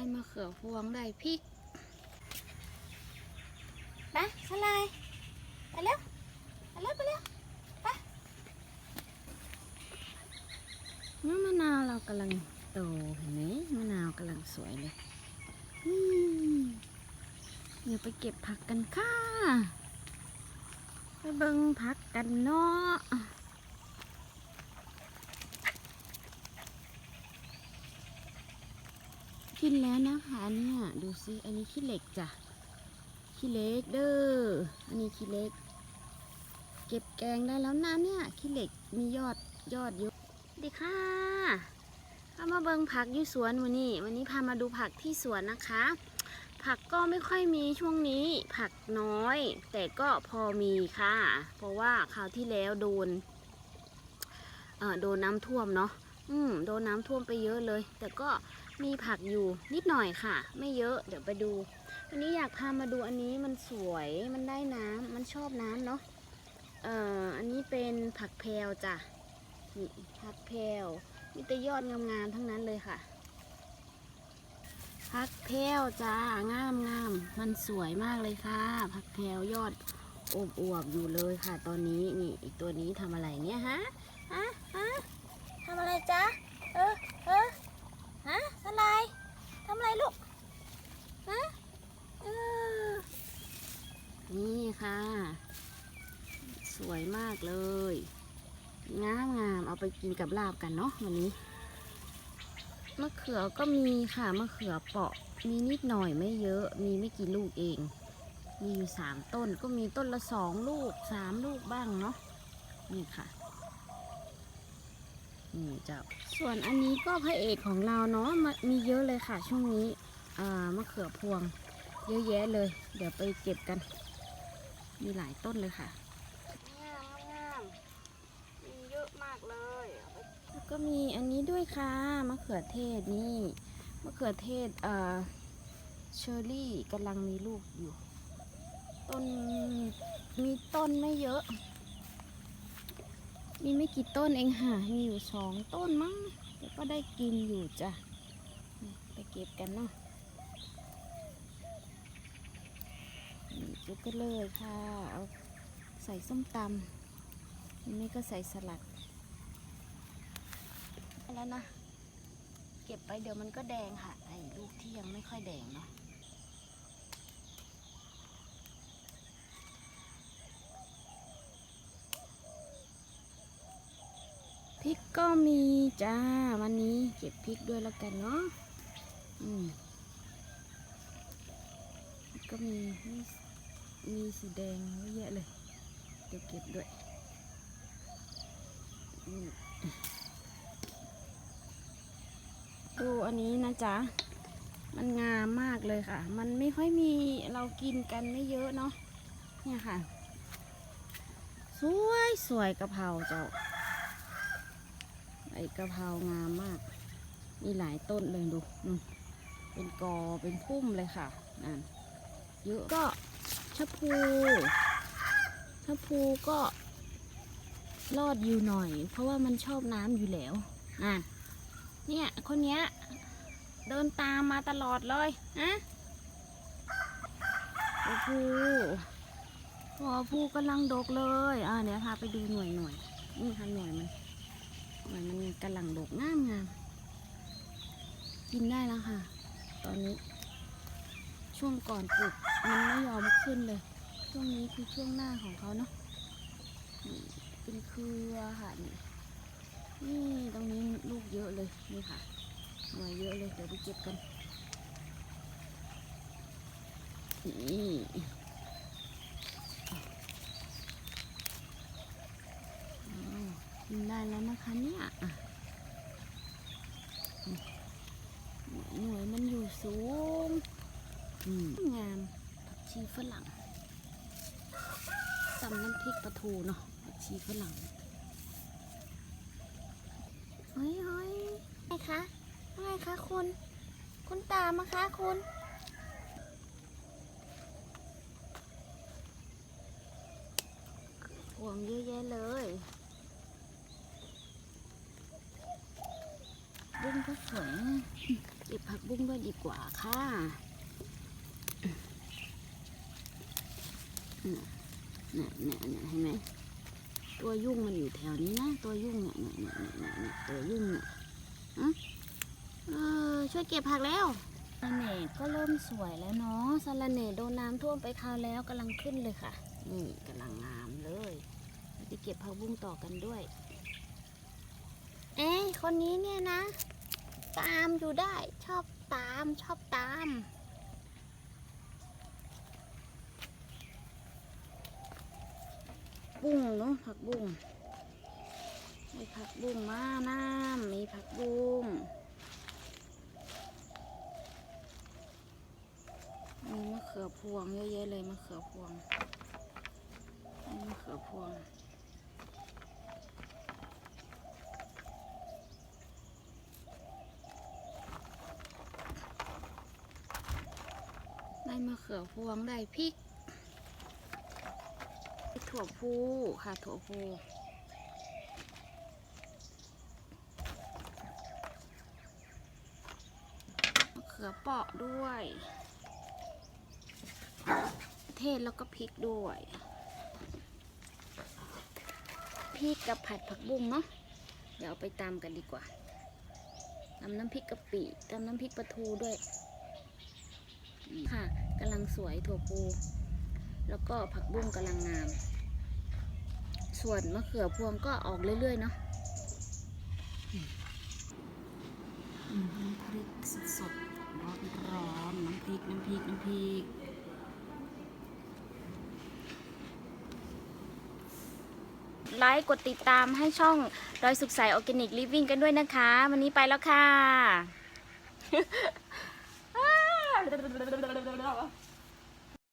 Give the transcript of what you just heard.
ได้มะเขือพวงได้พริกไปสลายไปเร็วไปเร็วไปเร็วไปมะมะนาวเรากำลังโตเห็นไหมมะนาวกำลังสวยเลยอืมเดี๋ยวไปเก็บผักกันค่ะ ไปเบิ่งผักกันเนาะ กินแล้วนะคะเนี่ยดูสิอันนี้ขี้เหล็กจ้ะขี้เหล็กเด้ออันนี้ขี้เหล็ก เก็บแกงได้แล้วนะเนี่ยขี้เหล็กมียอดยอดเยอะดีค่ะเข้ามาเบิงผักอยู่สวนวันนี้ วันนี้พามาดูผักที่สวนนะคะ ผักก็ไม่ค่อยมีช่วงนี้ ผักน้อย แต่ก็พอมีค่ะ เพราะว่าคราวที่แล้วโดนเอ่อโดนน้ำท่วมเนาะอืมโดนน้ำท่วมไปเยอะเลย แต่ก็ มีผักอยู่นิดหน่อยค่ะ ไม่เยอะเดี๋ยวไปดูวันนี้อยากพามาดูอันนี้มันสวยมันได้น้ำมันชอบน้ำเนาะเอ่ออันนี้เป็นผักแพรวจ้ะนี่ผักแพรวมีแต่ยอดงามๆทั้งนั้นเลยค่ะผักแพรวจ้างามงามมันสวยมากเลยค่ะผักแพรวยอดอวบอวบอยู่เลยค่ะ ตอนนี้นี่อีกตัวนี้ทำอะไรเนี่ยฮะฮะฮะทำอะไรจ๊ะเออเออ ฮะอะไรทำอะไรลูก ฮะเออนี่ค่ะ สวยมากเลย งามงามเอาไปกินกับลาบกันเนาะวันนี้มะเขือก็มีค่ะมะเขือเปาะ มีนิดหน่อยไม่เยอะ มีไม่กี่ลูกเอง มีอยู่สามต้นก็มีต้นละสองลูกสามลูกบ้างเนาะนี่ค่ะนี่เจ้าส่วนอันนี้ก็พระเอกของเราเนาะม,มีเยอะเลยค่ะ ช่วงนี้มะเขือพวง เยอะแยะเลย เดี๋ยวไปเก็บกัน มีหลายต้นเลยค่ะงามงามมีเยอะมากเลยแล้ว ก็มีอันนี้ด้วยค่ะมะเขือเทศนี่มะเขือเทศเอ่อเชอร์รี่กำลังมีลูกอยู่ ต้นมีต้นไม่เยอะ มีไม่กี่ต้นเองค่ะมีอยู่สองต้นมั้งแต่ก็ได้กินอยู่จ้ะไปเก็บกันเนาะนี่เก็บกันเลยค่ะเอาใส่ส้มตำนนี้ก็ใส่สลัด แล้วนะ เก็บไปเดี๋ยวมันก็แดงค่ะ ไอ้ลูกที่ยังไม่ค่อยแดงเนาะพริกก็มีจ้า วันนี้เก็บพริกด้วยแล้วกันเนาะอืมก็มีมีสีแดงเยอะแยะเลยเดี๋ยวเก็บด้วยอืม ดูอันนี้นะจ๊ะ มันงามมากเลยค่ะ มันไม่ค่อยมีเรากินกันไม่เยอะเนาะ เนี่ยค่ะ สวยสวยกะเพราเจ้าไอ้กะเพรางามมาก มีหลายต้นเลยดู เป็นกอเป็นพุ่มเลยค่ะนั่นเยอะก็ชะพูชะพูก็รอดอยู่หน่อย เพราะว่ามันชอบน้ำอยู่แล้วอะ เนี่ย คนเนี้ย เดินตามมาตลอดเลยนะชะพูหัวพูกำลังดกเลย อะเดี๋ยวพาไปดูหน่วยหน่วยนี่ค่ะหน่วยมันหน่อยมันกำลังดกงามงามกินได้แล้วค่ะ ตอนนี้ ช่วงก่อนปลูกมันไม่ยอมขึ้นเลย ช่วงนี้คือช่วงหน้าของเขาเนาะเป็นเครือค่ะนี่ เลยนี่ค่ะหน่วยเยอะเลยเดี๋ยวไปเก็บกันนี่อ้าวกินได้แล้วนะคะเนี่ยหน่วยมันอยู่สูงงามผักชีฝรั่งตำน้ำพริกปลาทูเนาะผักชีฝรั่งเฮ้ยเฮ้ย ไงคะไงคะคุณ คุณตามมาคะคุณพวงเยอะแยะเลยบุ้งก็สวยนะเก็บผักบุ้งด้วยดีกว่าค่ะเนี่ยเนี่ยเนี่ยเห็นไหมตัวยุ่งมันอยู่แถวนี้นะ ตัวยุ่งเนี่ยเนี่ยเนี่ยเนี่ยตัวยุ่งเนี่ย เออช่วยเก็บผักแล้วสะระเน่ก็เริ่มสวยแล้วเนาะสะระเน่โดนน้ำท่วมไปคราวแล้วกำลังขึ้นเลยค่ะ นี่กำลังงามเลยเราไปเก็บผักบุ้งต่อกันด้วย เอ๊ะคนนี้เนี่ยนะ ตามอยู่ได้ชอบตามชอบตามบุ้งเนาะผักบุ้ง มีผักบุ้งมาน้ำมีผักบุ้งมีมะเขือพวงเยอะแยะเลยมะเขือพวงมีมะเขือพวงได้มะเขือพวงได้พริกถั่วพูค่ะถั่วพูมะเขือเปาะด้วย เทศแล้วก็พริกด้วยพริกกับผัดผักบุ้งเนาะเดี๋ยวไปตำกันดีกว่าตำน้ำพริกกะปิตำน้ำพริกปลาทูด้วยค่ะกำลังสวยถั่วพูแล้วก็ผักบุ้งกำลังงาม ส่วนมะเขือพวงก็ออกเรื่อยๆเนาะน้ำพริกสดๆ รอพี่ร้อมน้ำพริก น้ำพริก น้ำพริก ไลค์กดติดตามให้ช่องรอยสุขใสออร์แกนิกลิฟวิ่งกันด้วยนะคะ วันนี้ไปแล้วค่ะ